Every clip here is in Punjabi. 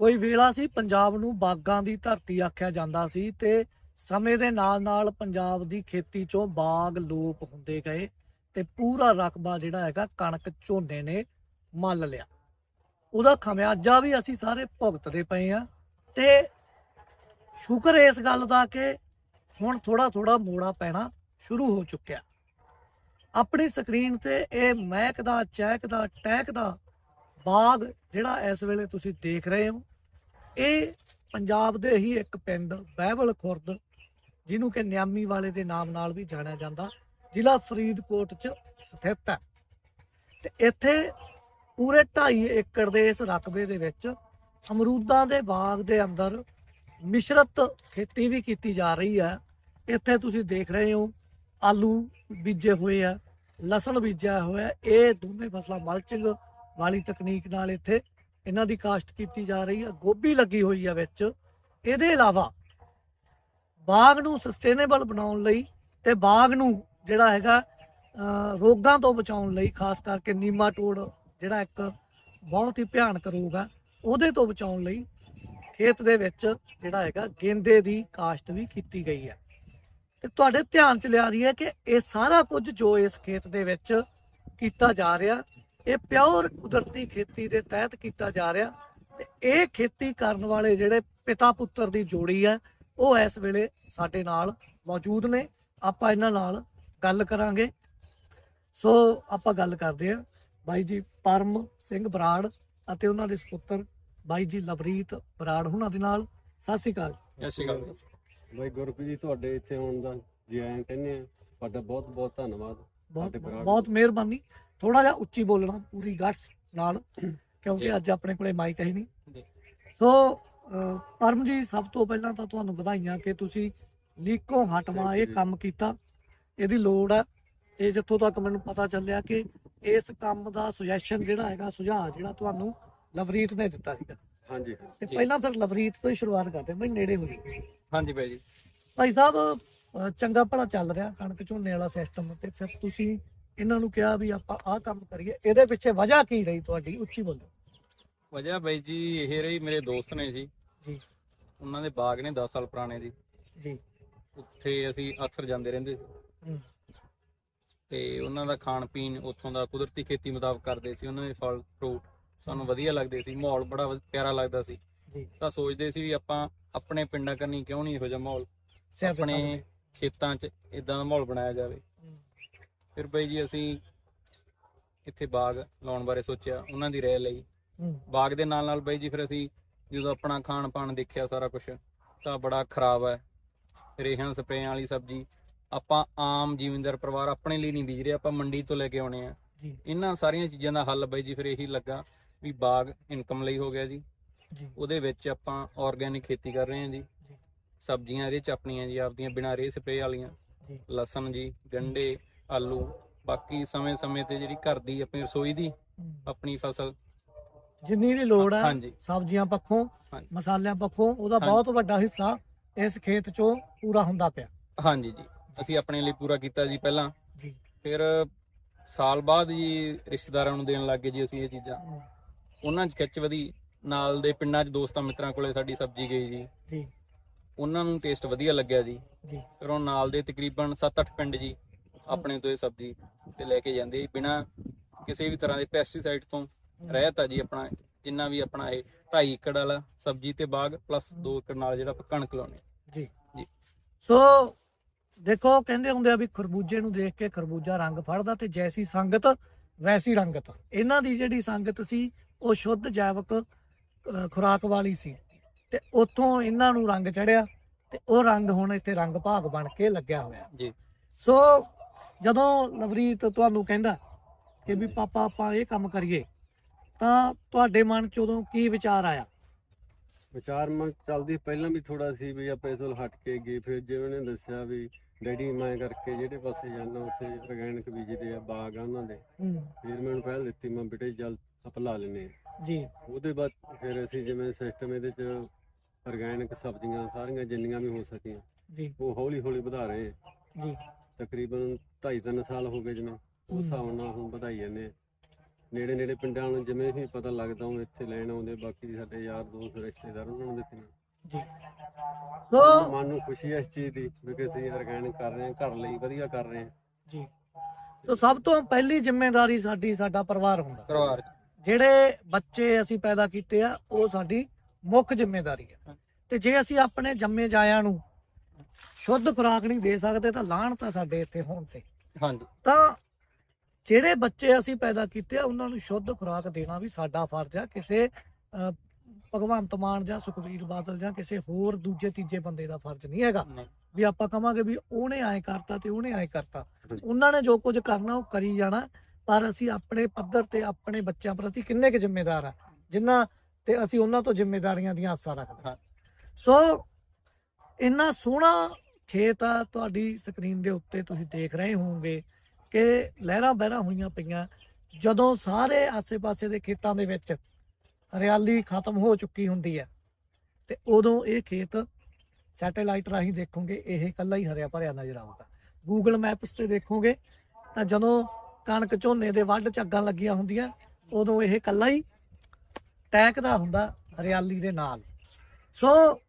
ਕੋਈ ਵੇਲਾ ਸੀ, ਪੰਜਾਬ ਨੂੰ ਬਾਗਾਂ ਦੀ ਧਰਤੀ ਆਖਿਆ ਜਾਂਦਾ ਸੀ ਤੇ ਸਮੇਂ ਦੇ ਨਾਲ-ਨਾਲ ਪੰਜਾਬ ਦੀ ਖੇਤੀ ਚੋਂ ਬਾਗ ਲੋਪ ਹੁੰਦੇ ਗਏ ਤੇ ਪੂਰਾ ਰਕਬਾ ਜਿਹੜਾ ਹੈਗਾ ਕਣਕ ਝੋਨੇ ਨੇ ਮੱਲ ਲਿਆ। ਉਹਦਾ ਖਮਿਆਜਾ ਵੀ ਅਸੀਂ ਸਾਰੇ ਭੁਗਤਦੇ ਪਏ ਆ ਤੇ ਸ਼ੁਕਰ ਇਸ ਗੱਲ ਦਾ ਕਿ ਹੁਣ ਥੋੜਾ ਥੋੜਾ ਮੋੜਾ ਪੈਣਾ ਸ਼ੁਰੂ ਹੋ ਚੁੱਕਿਆ। ਆਪਣੀ ਸਕਰੀਨ ਤੇ ਇਹ ਮਹਿਕ ਦਾ, ਚਹਿਕ ਦਾ, ਟਹਿਕ ਦਾ ਬਾਗ ਜਿਹੜਾ ਇਸ ਵੇਲੇ ਤੁਸੀਂ ਦੇਖ ਰਹੇ ਹੋ ਇਹ ਪੰਜਾਬ ਦੇ ਹੀ ਇੱਕ ਪਿੰਡ ਬਹਿਬਲ ਖੁਰਦ, ਜਿਹਨੂੰ ਕਿ ਨਿਆਮੀ ਵਾਲੇ ਦੇ ਨਾਮ ਨਾਲ ਵੀ ਜਾਣਿਆ ਜਾਂਦਾ, ਜ਼ਿਲ੍ਹਾ ਫਰੀਦਕੋਟ 'ਚ ਸਥਿਤ ਹੈ। ਤੇ ਇੱਥੇ ਪੂਰੇ 2.5 ਏਕੜ ਦੇ ਇਸ ਰਕਬੇ ਦੇ ਵਿੱਚ ਅਮਰੂਦਾਂ ਦੇ ਬਾਗ ਦੇ ਅੰਦਰ ਮਿਸ਼ਰਤ ਖੇਤੀ ਵੀ ਕੀਤੀ ਜਾ ਰਹੀ ਹੈ। ਇੱਥੇ ਤੁਸੀਂ ਦੇਖ ਰਹੇ ਹੋ, ਆਲੂ ਬੀਜੇ ਹੋਏ ਆ, ਲਸਣ ਬੀਜਿਆ ਹੋਇਆ, ਇਹ ਦੋਨੇ ਫਸਲਾਂ ਮਲਚਿੰਗ ਵਾਲੀ ਤਕਨੀਕ ਨਾਲ ਇੱਥੇ ਇਹਨਾਂ ਦੀ ਕਾਸ਼ਤ ਕੀਤੀ ਜਾ ਰਹੀ ਹੈ, ਗੋਭੀ ਲੱਗੀ ਹੋਈ ਹੈ ਵਿੱਚ। ਇਹਦੇ ਇਲਾਵਾ ਬਾਗ ਨੂੰ ਸਸਟੇਨੇਬਲ ਬਣਾਉਣ ਲਈ ਤੇ ਬਾਗ ਨੂੰ ਜਿਹੜਾ ਹੈਗਾ ਰੋਗਾਂ ਤੋਂ ਬਚਾਉਣ ਲਈ, ਖਾਸ ਕਰਕੇ ਨੀਮਾਟੋਡ ਜਿਹੜਾ ਇੱਕ ਬਹੁਤ ਹੀ ਭਿਆਨਕ ਰੋਗ ਆ ਉਹਦੇ ਤੋਂ ਬਚਾਉਣ ਲਈ ਖੇਤ ਦੇ ਵਿੱਚ ਜਿਹੜਾ ਹੈਗਾ, ਗੇਂਦੇ ਦੀ ਕਾਸ਼ਤ ਵੀ ਕੀਤੀ ਗਈ ਹੈ। ਤੇ ਤੁਹਾਡੇ ਧਿਆਨ ਚ ਲਿਆ ਰਹੀ ਹੈ ਕਿ ਇਹ ਸਾਰਾ ਕੁਝ ਜੋ ਇਸ ਖੇਤ ਦੇ ਵਿੱਚ ਕੀਤਾ ਜਾ ਰਿਹਾ ਇਹ ਪਿਓਰ ਕੁਦਰਤੀ ਖੇਤੀ ਦੇ ਤਹਿਤ ਕੀਤਾ ਜਾ ਰਿਹਾ ਤੇ ਇਹ ਖੇਤੀ ਕਰਨ ਵਾਲੇ ਜਿਹੜੇ ਪਿਤਾ ਪੁੱਤਰ ਦੀ ਜੋੜੀ ਹੈ ਉਹ ਇਸ ਵੇਲੇ ਸਾਡੇ ਨਾਲ ਮੌਜੂਦ ਨੇ। ਆਪਾਂ ਇਹਨਾਂ ਨਾਲ ਗੱਲ ਕਰਾਂਗੇ। ਸੋ ਆਪਾਂ ਗੱਲ ਕਰਦੇ ਹਾਂ ਬਾਈ ਜੀ ਪਰਮ ਸਿੰਘ ਬਰਾੜ ਅਤੇ ਉਹਨਾਂ ਦੇ ਸੁਪੁੱਤਰ ਬਾਈ ਜੀ ਲਵਰੀਤ ਬਰਾੜ ਉਹਨਾਂ ਦੇ ਨਾਲ। ਸਤਿ ਸ਼੍ਰੀ ਅਕਾਲ ਸਤਿ ਸ਼੍ਰੀ ਅਕਾਲ। ਬਾਈ ਗੁਰਪ੍ਰੀਤ ਜੀ ਤੁਹਾਡੇ ਇੱਥੇ ਆਉਣ ਦਾ ਜੀ ਆਇਆਂ ਕਹਿੰਦੇ ਆ ਤੁਹਾਡਾ ਬਹੁਤ ਬਹੁਤ ਧੰਨਵਾਦ ਬਹੁਤ ਬਹੁਤ ਮਿਹਰਬਾਨੀ। ਥੋੜਾ ਜਿਹਾ ਉੱਚੀ ਬੋਲਣਾ ਪੂਰੀ ਗਟਸ ਨਾਲ ਕਿਉਂਕਿ। ਅੱਜ ਆਪਣੇ ਕੋਲੇ ਮਾਈਕ ਹੈ ਨਹੀਂ। ਸੋ ਪਰਮ ਜੀ ਸਭ ਤੋਂ ਪਹਿਲਾਂ ਤਾਂ ਤੁਹਾਨੂੰ ਵਧਾਈਆਂ ਕਿ ਤੁਸੀਂ ਲੀਕੋ ਹਟਵਾ ਇਹ। ਕੰਮ ਕੀਤਾ ਇਹਦੀ ਲੋੜ ਹੈ ਇਹ ਜਿੱਥੋਂ ਤੱਕ ਮੈਨੂੰ ਪਤਾ ਚੱਲਿਆ ਕਿ ਇਸ ਕੰਮ ਦਾ ਸੁਜੈਸ਼ਨ ਜਿਹੜਾ ਹੈਗਾ ਸੁਝਾਅ ਜਿਹੜਾ ਤੁਹਾਨੂੰ ਲਵਰੀਤ ਨੇ ਦਿੱਤਾ ਸੀਗਾ ਹਾਂਜੀ ਤੇ। ਪਹਿਲਾਂ ਫਿਰ ਲਵਰੀਤ ਤੋਂ ਹੀ ਸ਼ੁਰੂਆਤ ਕਰਦੇ ਬਈ ਨੇੜੇ ਹੋ ਜੀ ਹਾਂਜੀ ਬਾਈ ਜੀ ਭਾਈ ਸਾਹਿਬ ਚੰਗਾ ਭਲਾ ਚੱਲ ਰਿਹਾ ਕਣਕ ਝੋਨੇ ਵਾਲਾ ਸਿਸਟਮ ਤੇ ਫਿਰ ਤੁਸੀਂ ਇਹਨਾਂ ਨੂੰ ਕਿਹਾ ਵੀ ਆਪਾਂ ਆਹ ਕੰਮ ਕਰੀਏ ਇਹਦੇ ਪਿੱਛੇ ਵਜ੍ਹਾ ਕੀ ਰਹੀ ਤੁਹਾਡੀ ਉੱਚੀ ਬੋਲੋ? ਵਜ੍ਹਾ ਬਾਈ ਜੀ ਇਹ ਰਹੀ ਮੇਰੇ ਦੋਸਤ ਨੇ ਜੀ। ਜੀ। ਉਹਨਾਂ ਦੇ ਬਾਗ ਨੇ 10 ਸਾਲ ਪੁਰਾਣੇ ਜੀ। ਜੀ। ਉੱਥੇ ਅਸੀਂ ਅਕਸਰ ਜਾਂਦੇ ਰਹਿੰਦੇ ਸੀ। ਤੇ ਉਹਨਾਂ ਦਾ ਖਾਣ ਪੀਣ ਉੱਥੋਂ ਦਾ ਕੁਦਰਤੀ ਖੇਤੀ ਮੁਤਾਬਕ ਕਰਦੇ ਸੀ। ਉਹਨਾਂ ਦੇ ਫਲ ਫਰੂਟ ਸਾਨੂੰ ਵਧੀਆ ਲੱਗਦੇ ਸੀ। ਮਾਹੌਲ ਬੜਾ ਪਿਆਰਾ ਲੱਗਦਾ ਸੀ। ਤਾਂ ਸੋਚਦੇ ਸੀ ਵੀ ਆਪਾਂ ਆਪਣੇ ਪਿੰਡਾਂ ਕਰਨੀ ਕਿਉਂ ਨਹੀਂ ਇਹੋ ਜਿਹਾ ਮਾਹੌਲ? ਆਪਣੇ ਖੇਤਾਂ 'ਚ ਇਦਾਂ ਦਾ ਮਾਹੌਲ ਬਣਾਇਆ ਜਾਵੇ। ਫਿਰ ਬਾਈ ਜੀ ਅਸੀਂ ਇੱਥੇ ਬਾਗ ਲਾਉਣ ਬਾਰੇ ਸੋਚਿਆ ਉਹਨਾਂ ਦੀ ਰਾਏ ਲਈ। ਬਾਗ ਦੇ ਨਾਲ ਨਾਲ ਬਾਈ ਜੀ ਫਿਰ ਅਸੀਂ ਜਦੋਂ ਆਪਣਾ ਖਾਣ ਪਾਣ ਦੇਖਿਆ ਸਾਰਾ ਕੁਝ ਤਾਂ ਬੜਾ ਖਰਾਬ ਹੈ। ਰੇਹਾਂ ਸਪਰੇਆਂ ਵਾਲੀ ਸਬਜ਼ੀ ਆਪਾਂ ਆਮ ਜ਼ਿਮੀਂਦਾਰ ਪਰਿਵਾਰ ਆਪਣੇ ਲਈ ਨਹੀਂ ਬੀਜ ਰਹੇ ਆਪਾਂ ਮੰਡੀ ਤੋਂ ਲੈ ਕੇ ਆਉਣੇ ਆ। ਇਹਨਾਂ ਸਾਰੀਆਂ ਚੀਜ਼ਾਂ ਦਾ ਹੱਲ ਬਾਈ ਜੀ ਫਿਰ ਇਹੀ ਲੱਗਾ ਵੀ ਬਾਗ ਇਨਕਮ ਲਈ ਹੋ ਗਿਆ ਜੀ। ਉਹਦੇ ਵਿੱਚ ਆਪਾਂ ਆਰਗੈਨਿਕ ਖੇਤੀ ਕਰ ਰਹੇ ਹਾਂ ਜੀ। ਸਬਜ਼ੀਆਂ ਇਹਦੇ ਚ ਆਪਣੀਆਂ ਜੀ ਆਪਦੀਆਂ ਬਿਨਾਂ ਰੇ ਸਪਰੇਅ ਵਾਲੀਆਂ। ਲਸਣ ਜੀ ਗੰਡੇ ਆਲੂ ਬਾਕੀ ਸਮੇਂ-ਸਮੇਂ ਤੇ ਜਿਹੜੀ ਘਰ ਦੀ ਆਪਣੀ ਰਸੋਈ ਦੀ। ਆਪਣੀ ਫਸਲ। ਜਿੰਨੀ ਵੀ ਲੋੜ ਹੈ ਹਾਂਜੀ। ਸਬਜ਼ੀਆਂ ਪੱਖੋਂ ਹਾਂਜੀ। ਮਸਾਲਿਆਂ ਪੱਖੋਂ ਉਹਦਾ ਹਾਂਜੀ। ਬਹੁਤ ਵੱਡਾ ਹਿੱਸਾ ਇਸ ਖੇਤ ਚੋਂ ਪੂਰਾ ਹੁੰਦਾ ਪਿਆ। ਹਾਂਜੀ ਜੀ। ਅਸੀਂ ਆਪਣੇ ਲਈ ਪੂਰਾ ਕੀਤਾ ਜੀ ਪਹਿਲਾਂ। ਜੀ। ਫਿਰ ਸਾਲ ਬਾਅਦ ਜੀ ਰਿਸ਼ਤੇਦਾਰਾਂ ਨੂੰ ਦੇਣ ਲੱਗੇ ਜੀ ਅਸੀਂ ਇਹ ਚੀਜ਼ਾਂ। ਉਹਨਾਂ 'ਚ ਖਿੱਚ ਵਧੀ। ਨਾਲ ਦੇ ਪਿੰਡਾਂ 'ਚ ਦੋਸਤਾਂ ਮਿੱਤਰਾਂ ਕੋਲੇ ਸਾਡੀ ਸਬਜ਼ੀ ਗਈ ਜੀ। ਜੀ। ਉਹਨਾਂ ਨੂੰ ਟੇਸਟ ਵਧੀਆ ਲੱਗਿਆ ਜੀ। ਜੀ। ਫਿਰ ਉਹ ਨਾਲ ਦੇ ਤਕਰੀਬਨ 7-8 ਪਿੰਡ ਜੀ। ਆਪਣੇ ਤੋਂ ਇਹ ਸਬਜ਼ੀ ਤੇ ਲੈ ਕੇ ਜਾਂਦੇ ਬਿਨਾ ਕਿਸੇ ਵੀ ਤਰ੍ਹਾਂ ਦੇ ਪੈਸਟੀਸਾਈਡ ਤੋਂ ਰਹਿਤ ਆ ਜੀ ਆਪਣਾ ਜਿੰਨਾ ਵੀ ਆਪਣਾ ਇਹ 2.5 ਏਕੜ ਵਾਲਾ ਸਬਜ਼ੀ ਤੇ ਬਾਗ ਪਲੱਸ 2 ਏਕੜ ਨਾਲ ਜਿਹੜਾ ਆਪਾਂ ਕਣਕ ਜੀ। ਜੀ। ਸੋ ਦੇਖੋ ਕਹਿੰਦੇ ਹੁੰਦੇ ਆ ਵੀ ਖਰਬੂਜੇ ਨੂੰ ਦੇਖ ਕੇ ਖਰਬੂਜਾ ਰੰਗ ਫੜਦਾ ਤੇ ਜੈਸੀ ਸੰਗਤ ਵੈਸੀ ਰੰਗਤ। ਇਹਨਾਂ ਦੀ ਜਿਹੜੀ ਸੰਗਤ ਸੀ ਉਹ ਸ਼ੁੱਧ ਜੈਵਿਕ ਖੁਰਾਕ ਵਾਲੀ ਸੀ। ਤੇ ਉੱਥੋਂ ਇਹਨਾਂ ਨੂੰ ਰੰਗ ਚੜਿਆ ਤੇ ਉਹ ਰੰਗ ਹੁਣ ਇੱਥੇ ਰੰਗ ਭਾਗ ਬਣ ਕੇ ਲੱਗਿਆ ਹੋਇਆ। ਜੀ। ਸੋ ਜਦੋਂ ਨਵਰੀਤ ਤੁਹਾਨੂੰ ਕਹਿੰਦਾ ਕਿ ਵੀ ਪਾਪਾ ਆਪਾਂ ਇਹ ਕੰਮ ਕਰੀਏ ਤਾਂ ਤੁਹਾਡੇ ਮਨ ਚ ਉਦੋਂ ਕੀ ਵਿਚਾਰ ਆਇਆ? ਵਿਚਾਰ ਮਨ ਚੱਲਦੀ ਪਹਿਲਾਂ ਵੀ ਥੋੜਾ ਸੀ ਵੀ ਆਪਾਂ ਇਸ ਹਟ ਕੇ ਗਏ ਫਿਰ ਜਿਵੇਂ ਉਹਨੇ ਦੱਸਿਆ ਵੀ ਡੈਡੀ ਮੈਂ ਕਰਕੇ ਜਿਹੜੇ ਪਾਸੇ ਜਾਂਦਾ ਉੱਥੇ ਆਰਗੈਨਿਕ ਬੀਜਦੇ ਆ ਬਾਗ ਆ ਉਹਨਾਂ ਦੇ। ਫਿਰ ਮੈਨੂੰ ਪਹਿਲ ਦਿੱਤੀ ਮੈਂ ਬੇਟੇ ਜਲ ਆਪਾਂ ਲਾ ਲੈਨੇ ਜੀ। ਉਹਦੇ ਬਾਅਦ ਫਿਰ ਅਸੀਂ ਜਿਵੇਂ ਸਿਸਟਮ ਇਹਦੇ 'ਚ ਆਰਗੈਨਿਕ ਸਬਜ਼ੀਆਂ ਸਾਰੀਆਂ ਜਿੰਨੀਆਂ ਵੀ ਹੋ ਸਕੀਆਂ ਜੀ। ਉਹ ਹੌਲੀ ਹੌਲੀ ਵਧਾ ਰਹੇ ਜੀ। ਤਕਰੀਬਨ 2.5 3 ਸਾਲ ਹੋ ਗਏ ਜਿਵੇਂ ਉਸ ਹਿਸਾਬ ਨਾਲ ਹੁਣ ਵਧਾਈ ਜਾਂਦੇ ਆ। ਨੇੜੇ ਨੇੜੇ ਪਿੰਡਾਂ ਨੂੰ ਜਿਵੇਂ ਵੀ ਪਤਾ ਲੱਗਦਾ ਉਹ ਇੱਥੇ ਲੈਣ ਆਉਂਦੇ ਬਾਕੀ ਸਾਡੇ ਯਾਰ ਦੋਸਤ ਰਿਸ਼ਤੇਦਾਰ ਉਹਨਾਂ ਨੂੰ ਦਿੱਤੀਆਂ। ਜੀ। ਸੋ ਮਨ ਨੂੰ ਖੁਸ਼ੀ ਹੈ ਇਸ ਚੀਜ਼ ਦੀ ਵੀ ਕਿ ਅਸੀਂ ਆਰਗੈਨਿਕ ਕਰ ਰਹੇ ਹਾਂ ਘਰ ਲਈ ਵਧੀਆ ਕਰ ਰਹੇ ਹਾਂ। ਜੀ। ਸੋ ਸਭ ਤੋਂ ਪਹਿਲੀ ਜ਼ਿੰਮੇਵਾਰੀ ਸਾਡੀ ਸਾਡਾ ਪਰਿਵਾਰ ਹੁੰਦਾ। ਪਰਿਵਾਰ। ਜਿਹੜੇ ਬੱਚੇ ਅਸੀਂ ਪੈਦਾ ਕੀਤੇ ਆ ਉਹ ਸਾਡੀ ਮੁੱਖ ਜ਼ਿੰਮੇਵਾਰੀ ਹੈ ਹਾਂ। ਤੇ ਜੇ ਅਸੀਂ ਆਪਣੇ ਜੰਮੇ ਜਾਇਆਂ ਨੂੰ ਸ਼ੁੱਧ ਖੁਰਾਕ ਨਹੀਂ ਦੇ ਸਕਦੇ ਤਾਂ ਲਾਹਣ ਤਾਂ ਸਾਡੇ ਇੱਥੇ ਹੋਣ ਤੇ। ਹਾਂਜੀ। ਤਾਂ ਜਿਹੜੇ ਬੱਚੇ ਅਸੀਂ ਪੈਦਾ ਕੀਤੇ ਆ ਉਹਨਾਂ ਨੂੰ ਸ਼ੁੱਧ ਖੁਰਾਕ ਦੇਣਾ ਵੀ ਸਾਡਾ ਫਰਜ਼ ਆ। ਕਿਸੇ ਭਗਵੰਤ ਮਾਨ ਜਾਂ ਸੁਖਬੀਰ ਬਾਦਲ ਜਾਂ ਕਿਸੇ ਹੋਰ ਦੂਜੇ ਤੀਜੇ ਬੰਦੇ ਦਾ ਫਰਜ਼ ਨਹੀਂ ਹੈਗਾ। ਵੀ ਆਪਾਂ ਕਵਾਂਗੇ ਵੀ ਉਹਨੇ ਐਂ ਕਰਤਾ ਤੇ ਉਹਨੇ ਐਂ ਕਰਤਾ। ਉਹਨਾਂ ਨੇ ਜੋ ਕੁਝ ਕਰਨਾ ਉਹ ਕਰੀ ਜਾਣਾ ਪਰ ਅਸੀਂ ਆਪਣੇ ਪੱਧਰ ਤੇ ਆਪਣੇ ਬੱਚਿਆਂ ਪ੍ਰਤੀ ਕਿੰਨੇ ਕੁ ਜ਼ਿੰਮੇਦਾਰ ਆ ਜਿੰਨਾ ਤੇ ਅਸੀਂ ਉਹਨਾਂ ਤੋਂ ਜ਼ਿੰਮੇਵਾਰੀਆਂ ਦੀਆਂ ਆਸਾਂ ਰੱਖਦੇ ਹਾਂ। ਸੋ ਇੰਨਾ ਸੋਹਣਾ ਖੇਤ ਆ ਤੁਹਾਡੀ ਸਕਰੀਨ ਦੇ ਉੱਤੇ ਤੁਸੀਂ ਦੇਖ ਰਹੇ ਹੋਵੋਗੇ ਕਿ ਲਹਿਰਾਂ ਬਹਿਰਾਂ ਹੋਈਆਂ ਪਈਆਂ। ਜਦੋਂ ਸਾਰੇ ਆਸੇ-ਪਾਸੇ ਦੇ ਖੇਤਾਂ ਦੇ ਵਿੱਚ ਹਰਿਆਲੀ ਖਤਮ ਹੋ ਚੁੱਕੀ ਹੁੰਦੀ ਹੈ, ਤੇ ਉਦੋਂ ਇਹ ਖੇਤ ਸੈਟੇਲਾਈਟ ਰਾਹੀਂ ਦੇਖੋਗੇ, ਇਹ ਇਕੱਲਾ ਹੀ ਹਰਿਆ ਭਰਿਆ ਨਜ਼ਰ ਆਊਗਾ। ਗੂਗਲ ਮੈਪਸ ਤੇ ਦੇਖੋਗੇ ਤਾਂ ਜਦੋਂ ਕਣਕ ਝੋਨੇ ਦੇ ਵੱਢ ਝੱਗਾਂ ਲੱਗੀਆਂ ਹੁੰਦੀਆਂ, ਉਦੋਂ ਇਹ ਇਕੱਲਾ ਹੀ ਟਹਿਕਦਾ ਹੁੰਦਾ ਹਰਿਆਲੀ ਦੇ ਨਾਲ। ਸੋ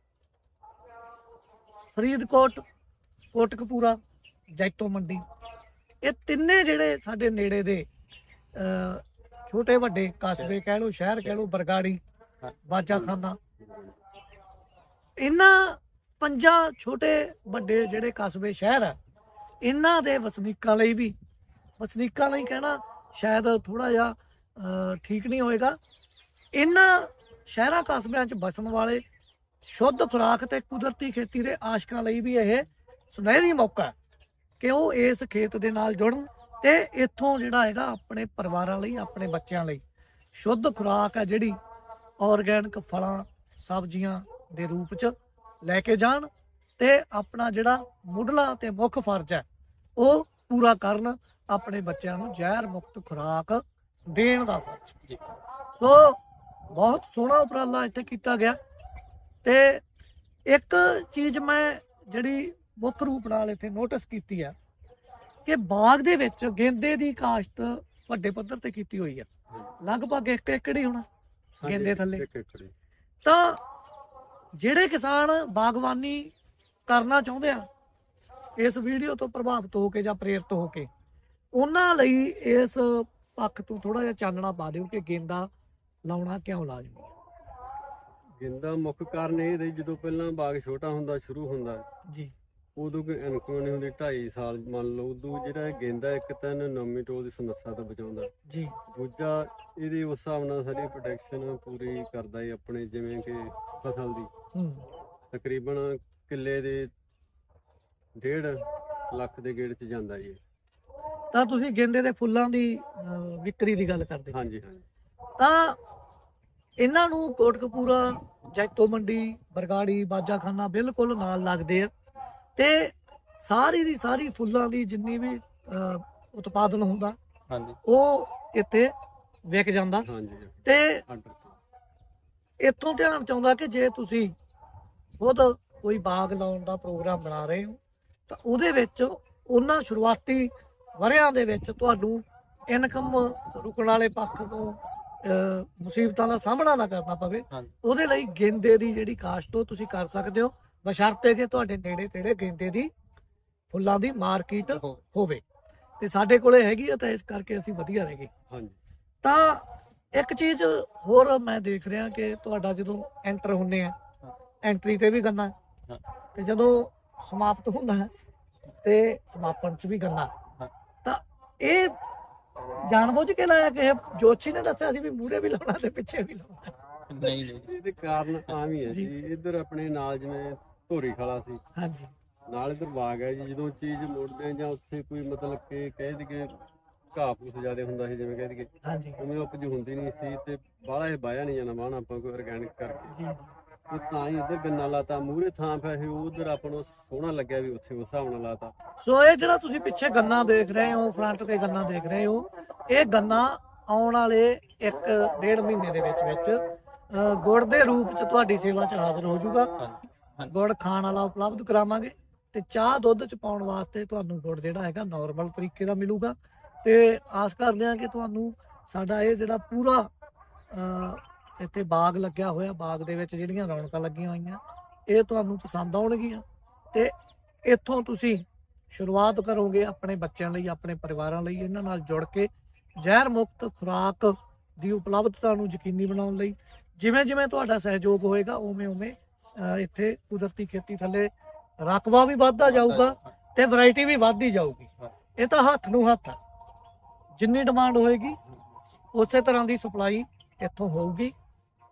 ਫਰੀਦਕੋਟ, ਕੋਟਕਪੂਰਾ, ਜੈਤੋ ਮੰਡੀ। ਇਹ ਤਿੰਨੇ ਜਿਹੜੇ ਸਾਡੇ ਨੇੜੇ ਦੇ ਛੋਟੇ ਵੱਡੇ ਕਸਬੇ ਕਹਿ ਲਓ, ਸ਼ਹਿਰ ਕਹਿ ਲਓ, ਬਰਗਾੜੀ ਬਾਜਾਖਾਨਾ ਇਹਨਾਂ ਪੰਜਾਂ ਛੋਟੇ ਵੱਡੇ ਜਿਹੜੇ ਕਸਬੇ ਸ਼ਹਿਰ ਆ, ਇਹਨਾਂ ਦੇ ਵਸਨੀਕਾਂ ਲਈ ਵੀ, ਵਸਨੀਕਾਂ ਲਈ ਕਹਿਣਾ ਸ਼ਾਇਦ ਥੋੜਾ ਜਿਹਾ ਠੀਕ ਨਹੀਂ ਹੋਏਗਾ। ਇਹਨਾਂ ਸ਼ਹਿਰਾਂ ਕਸਬਿਆਂ 'ਚ ਵਸਣ ਵਾਲੇ ਸ਼ੁੱਧ ਖੁਰਾਕ ਤੇ ਕੁਦਰਤੀ ਖੇਤੀ ਦੇ ਆਸ਼ਕਾਂ ਲਈ ਵੀ ਇਹ ਸੁਨਹਿਰੀ ਮੌਕਾ ਹੈ ਕਿ ਉਹ ਇਸ ਖੇਤ ਦੇ ਨਾਲ ਜੁੜਨ ਤੇ ਇੱਥੋਂ ਜਿਹੜਾ ਹੈਗਾ ਆਪਣੇ ਪਰਿਵਾਰਾਂ ਲਈ ਆਪਣੇ ਬੱਚਿਆਂ ਲਈ ਸ਼ੁੱਧ ਖੁਰਾਕ ਹੈ ਜਿਹੜੀ ਆਰਗੈਨਿਕ ਫਲਾਂ ਸਬਜ਼ੀਆਂ ਦੇ ਰੂਪ 'ਚ ਲੈ ਕੇ ਜਾਣ ਤੇ ਆਪਣਾ ਜਿਹੜਾ ਮੁੱਢਲਾ ਤੇ ਮੁੱਖ ਫਰਜ਼ ਹੈ ਉਹ ਪੂਰਾ ਕਰਨ ਆਪਣੇ ਬੱਚਿਆਂ ਨੂੰ ਜ਼ਹਿਰ ਮੁਕਤ ਖੁਰਾਕ ਦੇਣ ਦਾ ਫਰਜ਼। ਜੀ। ਸੋ ਬਹੁਤ ਸੋਹਣਾ ਉਪਰਾਲਾ ਇੱਥੇ ਕੀਤਾ ਗਿਆ। ਤੇ ਇੱਕ ਚੀਜ਼ ਮੈਂ ਜਿਹੜੀ ਮੁੱਖ ਰੂਪ ਨਾਲ ਇੱਥੇ ਨੋਟਿਸ ਕੀਤੀ ਆ ਕਿ ਬਾਗ ਦੇ ਵਿੱਚ ਗੇਂਦੇ ਦੀ ਕਾਸ਼ਤ ਵੱਡੇ ਪੱਧਰ ਤੇ ਕੀਤੀ ਹੋਈ ਆ ਲਗਭਗ 1 ਏਕੜ ਹੀ ਹੋਣਾ ਗੇਂਦੇ ਥੱਲੇ। ਇੱਕ। ਤਾਂ ਜਿਹੜੇ ਕਿਸਾਨ ਬਾਗਬਾਨੀ ਕਰਨਾ ਚਾਹੁੰਦੇ ਆ ਇਸ ਵੀਡੀਓ ਤੋਂ ਪ੍ਰਭਾਵਿਤ ਹੋ ਕੇ ਜਾਂ ਪ੍ਰੇਰਿਤ ਹੋ ਕੇ ਉਹਨਾਂ ਲਈ ਇਸ ਪੱਖ ਤੋਂ ਥੋੜਾ ਜਿਹਾ ਚਾਨਣਾ ਪਾ ਦਿਓ ਕਿ ਗੇਂਦਾ ਲਾਉਣਾ ਕਿਉਂ ਲਾਜ਼ਮੀ ਗਿੰਦਾ ਮੁੱਖ ਕਾਰਨ ਇਹ ਦੇ ਜਦੋਂ ਪਹਿਲਾਂ ਬਾਗ ਛੋਟਾ ਹੁੰਦਾ ਸ਼ੁਰੂ ਹੁੰਦਾ ਜੀ। ਉਦੋਂ ਕੋਈ ਇਨਕਮ ਨਹੀਂ ਹੁੰਦੀ 2.5 ਸਾਲ ਮੰਨ ਲਓ ਉਦੋਂ ਜਿਹੜਾ ਇਹ ਗੇਂਦਾ ਇੱਕ ਤਾਂ ਇਹਨੂੰ ਨਮੀਟੋਲ ਦੀ ਸਮੱਸਿਆ ਤੋਂ ਬਚਾਉਂਦਾ। ਜੀ। ਦੂਜਾ ਇਹਦੇ ਉਸ ਹਿਸਾਬ ਨਾਲ ਸਾਡੀ ਪ੍ਰੋਟੈਕਸ਼ਨ ਪੂਰੀ ਕਰਦਾ ਹੈ ਆਪਣੇ ਜਿਵੇਂ ਕਿ ਫਸਲ ਦੀ। ਹੂੰ। ਤਕਰੀਬਨ ਕਿੱਲੇ ਦੇ 1.5 ਲੱਖ ਦੇ ਗੇੜ ਚ ਜਾਂਦਾ ਜੀ। ਤਾਂ ਤੁਸੀਂ ਗੇਂਦੇ ਦੇ ਫੁੱਲਾਂ ਦੀ ਵਿਕਰੀ ਦੀ ਗੱਲ ਕਰਦੇ। ਹਾਂਜੀ ਹਾਂਜੀ। ਤਾਂ ਇਹਨਾਂ ਨੂੰ ਕੋਟਕਪੂਰਾ ਜੈਤੋ ਮੰਡੀ ਬਰਗਾੜੀ ਬਾਜਾਖਾਨਾ ਬਿਲਕੁਲ ਨਾਲ ਲੱਗਦੇ ਆ। ਤੇ ਸਾਰੀ ਦੀ ਸਾਰੀ ਫੁੱਲਾਂ ਦੀ ਜਿੰਨੀ ਵੀ ਉਤਪਾਦਨ ਹੁੰਦਾ ਹਾਂਜੀ। ਉਹ ਇੱਥੇ ਵਿਕ ਜਾਂਦਾ। ਹਾਂਜੀ ਤੇ ਇੱਥੋਂ ਧਿਆਨ ਚਾਹੁੰਦਾ ਕਿ ਜੇ ਤੁਸੀਂ ਖੁਦ ਕੋਈ ਬਾਗ ਲਾਉਣ ਦਾ ਪ੍ਰੋਗਰਾਮ ਬਣਾ ਰਹੇ ਹੋ ਤਾਂ ਉਹਦੇ ਵਿੱਚ ਉਹਨਾਂ ਸ਼ੁਰੂਆਤੀ ਵਰਿਆਂ ਦੇ ਵਿੱਚ ਤੁਹਾਨੂੰ ਇਨਕਮ ਰੁਕਣ ਵਾਲੇ ਪੱਖ ਤੋਂ ਮੁਸੀਬਤਾਂ ਦਾ ਸਾਹਮਣਾ ਨਾ ਕਰਨਾ ਪਵੇ। ਉਹਦੇ ਲਈ ਗੇਂਦੇ ਦੀ ਜਿਹੜੀ ਕਾਸ਼ਤ ਉਹ ਤੁਸੀਂ ਕਰ ਸਕਦੇ ਹੋ। ਬਸ਼ਰਤੇ ਕਿ ਤੁਹਾਡੇ ਨੇੜੇ ਤੇੜੇ ਗੇਂਦੇ ਦੀ ਫੁੱਲਾਂ ਦੀ ਮਾਰਕੀਟ ਹੋਵੇ। ਤੇ ਸਾਡੇ ਕੋਲੇ ਹੈਗੀ ਆ ਤਾਂ ਇਸ ਕਰਕੇ ਅਸੀਂ ਵਧੀਆ ਰਹੇਗੇ ਹਾਂਜੀ। ਤਾਂ ਇੱਕ ਚੀਜ਼ ਹੋਰ ਮੈਂ ਦੇਖ ਰਿਹਾ ਕਿ ਤੁਹਾਡਾ ਜਦੋਂ ਐਂਟਰ ਹੁੰਨੇ ਆ। ਐਂਟਰੀ ਤੇ ਵੀ ਗੰਨਾ। ਤੇ ਜਦੋਂ ਸਮਾਪਤ ਹੁੰਦਾ ਹੈ ਤੇ ਸਮਾਪਨ ਚ ਵੀ ਗੰਨਾ। ਤਾਂ ਇਹ ਜਾਣਬੁੱਝ ਕੇ ਲਾਇਆ ਕਿ ਜੋਸ਼ੀ ਨੇ ਦੱਸਿਆ ਸੀ ਵੀ ਮੂਰੇ ਵੀ ਲਾਉਣਾ ਤੇ ਪਿੱਛੇ ਵੀ ਲਾਉਣਾ। ਨਹੀਂ ਨਹੀਂ। ਇਹਦੇ ਕਾਰਨ ਆਮ ਹੀ ਹੈ ਜੀ। ਜੀ ਇੱਧਰ ਆਪਣੇ ਨਾਲ ਜਿਵੇਂ ਧੋਰੀ ਖਾਲਾ ਸੀ। ਹਾਂਜੀ। ਨਾਲ ਇੱਧਰ ਬਾਗ ਹੈ ਜੀ ਜਦੋਂ ਚੀਜ਼ ਮੋੜਦੇ ਆ ਜਾਂ ਉੱਥੇ ਕੋਈ ਮਤਲਬ ਕਿ ਕਹਿ ਦਈਏ ਘਾਹ ਫੂਸ ਜ਼ਿਆਦਾ ਹੁੰਦਾ ਸੀ ਜਿਵੇਂ ਕਹਿ ਦਈਏ। ਹਾਂਜੀ। ਉਵੇਂ ਉਪਜ ਹੁੰਦੀ ਨਹੀਂ ਸੀ ਤੇ ਬਾਹਲਾ ਇਹ ਬਾਇਆ ਨਹੀਂ ਜਾਣਾ ਬਾਹਣਾ ਆਪਾਂ ਕੋਈ ਆਰਗੈਨਿਕ ਕਰਕੇ। ਜੀ। ਤੇ ਤਾਂ ਹੀ ਇੱਧਰ ਗੰਨਾ ਲਾਤਾ ਮੂਹਰੇ ਥਾਂ ਪੈ ਸੀ ਉਧਰ ਆਪਾਂ ਨੂੰ ਸੋਹਣਾ ਲੱਗਿਆ ਵੀ ਉੱਥੇ ਉਸ ਹਿਸਾਬ ਨਾਲ ਲਾਤਾ। ਸੋ ਇਹ ਜਿਹੜਾ ਤੁਸੀਂ ਪਿੱਛੇ ਗੰਨਾ ਦੇਖ ਰਹੇ ਹੋ ਫਰੰਟ ਤੇ ਗੰਨਾ ਦੇਖ ਰਹੇ ਹੋ ਇਹ ਗੰਨਾ ਆਉਣ ਵਾਲੇ 1 ਡੇਢ ਮਹੀਨੇ ਦੇ ਵਿੱਚ ਵਿੱਚ ਗੁੜ ਦੇ ਰੂਪ ਚ ਤੁਹਾਡੀ ਸੇਵਾ ਚ ਹਾਜ਼ਰ ਹੋ ਜਾਊਗਾ। ਗੁੜ ਖਾਣ ਵਾਲਾ ਉਪਲਬਧ ਕਰਾਵਾਂਗੇ ਤੇ ਚਾਹ ਦੁੱਧ ਚ ਪਾਉਣ ਵਾਸਤੇ ਤੁਹਾਨੂੰ ਗੁੜ ਜਿਹੜਾ ਹੈਗਾ ਨਾਰਮਲ ਤਰੀਕੇ ਦਾ ਮਿਲੂਗਾ। ਤੇ ਆਸ ਕਰਦੇ ਹਾਂ ਕਿ ਤੁਹਾਨੂੰ ਸਾਡਾ ਇਹ ਜਿਹੜਾ ਪੂਰਾ ਅਹ, ਇੱਥੇ ਬਾਗ ਲੱਗਿਆ ਹੋਇਆ ਬਾਗ ਦੇ ਵਿੱਚ ਜਿਹੜੀਆਂ ਰੌਣਕਾਂ ਲੱਗੀਆਂ ਹੋਈਆਂ ਇਹ ਤੁਹਾਨੂੰ ਪਸੰਦ ਆਉਣਗੀਆਂ ਤੇ ਇੱਥੋਂ ਤੁਸੀਂ ਸ਼ੁਰੂਆਤ ਕਰੋਗੇ ਆਪਣੇ ਬੱਚਿਆਂ ਲਈ ਆਪਣੇ ਪਰਿਵਾਰਾਂ ਲਈ ਇਹਨਾਂ ਨਾਲ ਜੁੜ ਕੇ ਜ਼ਹਿਰ ਮੁਕਤ ਖੁਰਾਕ ਦੀ ਉਪਲਬਧਤਾ ਨੂੰ ਯਕੀਨੀ ਬਣਾਉਣ ਲਈ। ਜਿਵੇਂ ਜਿਵੇਂ ਤੁਹਾਡਾ ਸਹਿਯੋਗ ਹੋਏਗਾ ਉਵੇਂ ਉਵੇਂ ਇੱਥੇ ਕੁਦਰਤੀ ਖੇਤੀ ਥੱਲੇ ਰਕਬਾ ਵੀ ਵੱਧਦਾ ਜਾਊਗਾ ਤੇ ਵੈਰਾਈਟੀ ਵੀ ਵੱਧਦੀ ਜਾਊਗੀ। ਇਹ ਤਾਂ ਹੱਥ ਨੂੰ ਹੱਥ ਜਿੰਨੀ ਡਿਮਾਂਡ ਹੋਏਗੀ ਉਸੇ ਤਰ੍ਹਾਂ ਦੀ ਸਪਲਾਈ ਇੱਥੋਂ ਹੋਊਗੀ।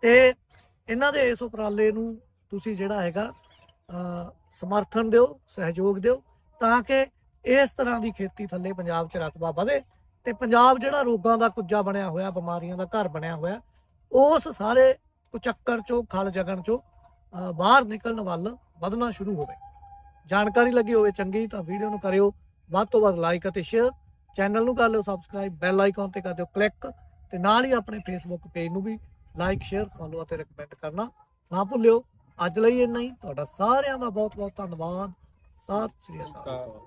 ਤੇ ਇਹਨਾਂ ਦੇ ਇਸ ਉਪਰਾਲੇ ਨੂੰ ਤੁਸੀਂ ਜਿਹੜਾ ਹੈਗਾ ਸਮਰਥਨ ਦਿਓ, ਸਹਿਯੋਗ ਦਿਓ, ਤਾਂ ਕਿ ਇਸ ਤਰ੍ਹਾਂ ਦੀ ਖੇਤੀ ਥੱਲੇ ਪੰਜਾਬ 'ਚ ਰਤਬਾ ਵਧੇ ਤੇ ਪੰਜਾਬ ਜਿਹੜਾ ਰੋਗਾਂ ਦਾ ਕੁੱਜਾ ਬਣਿਆ ਹੋਇਆ, ਬਿਮਾਰੀਆਂ ਦਾ ਘਰ ਬਣਿਆ ਹੋਇਆ, ਉਸ ਸਾਰੇ ਕੁਚੱਕਰ ਚੋਂ, ਖਲ ਜਗਣ ਚੋਂ ਬਾਹਰ ਨਿਕਲਣ ਵੱਲ ਵਧਣਾ ਸ਼ੁਰੂ ਹੋਵੇ। ਜਾਣਕਾਰੀ ਲੱਗੀ ਹੋਵੇ ਚੰਗੀ ਤਾਂ ਵੀਡੀਓ ਨੂੰ ਕਰਿਓ, ਵੱਧ ਤੋਂ ਵੱਧ ਲਾਈਕ ਅਤੇ ਸ਼ੇਅਰ ਚੈਨਲ ਨੂੰ ਕਰ ਲਿਓ ਸਬਸਕ੍ਰਾਈਬ ਬੈਲ ਆਈਕਨ ਤੇ ਕਰ ਦਿਓ ਕਲਿੱਕ ਤੇ ਨਾਲ ਹੀ ਆਪਣੇ ਫੇਸਬੁੱਕ ਪੇਜ ਨੂੰ ਵੀ ਲਾਈਕ ਸ਼ੇਅਰ ਫੋਲੋ ਅਤੇ ਰეკਮੈਂਡ ਕਰਨਾ ਨਾ ਭੁੱਲਿਓ। ਅੱਜ ਲਈ ਇੰਨਾ ਹੀ। ਤੁਹਾਡਾ ਸਾਰਿਆਂ ਦਾ ਬਹੁਤ ਬਹੁਤ ਧੰਨਵਾਦ ਸਤਿ ਸ੍ਰੀ ਅਕਾਲ।